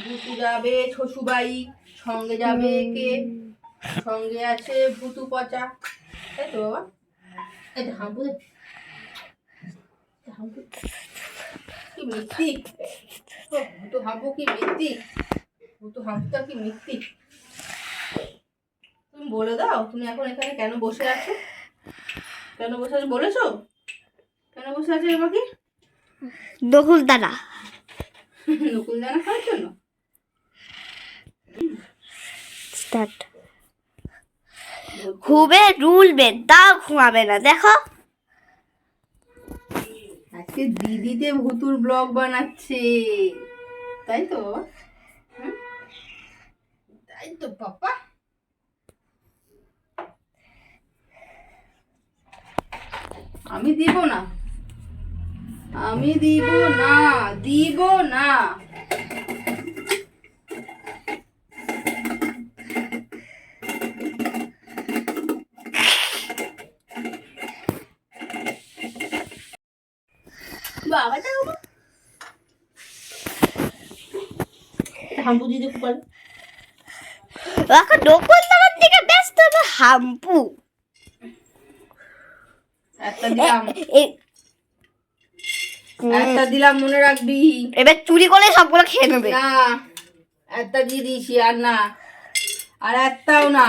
ভুতু যাবে শ্বশুরবাড়ি সঙ্গে যাবে কে? সঙ্গে আছে ভুতু পচা। তাই তো বাবা? তো হাম্পু হাম্পু। কি ও, ভুতু হাম্পু কি মিষ্টি ভুতু হাম্পুটা কি মিষ্টি তুমি বলে দাও তুমি এখন এখানে কেন বসে আছো? কেন বসে আছো? বলেছ? কেন বসে আছো আমাকে? নকুল দানা নকুল দানা খাওয়ার জন্য? স্টার্ট ঘুমে রুলবে তাও ঘুমাবে না দেখো। আজকে দিদিতে ভুতুর ব্লগ বানাচ্ছে। তাই তো? তাই তো পাপা। আমি দিব না। আমি দিব না দিব না বাবাটা হাম্পু দিদি কুপাল এখন নকুল দানার দিকে ব্যস্ত হবে হাম্পু। একটা দিলাম। একটা দিলাম মনে রাখবি। এবার চুরি করে সবগুলো খেয়ে নেবে। না একটা দিয়ে দিয়েছি আর না। আর একটাও না।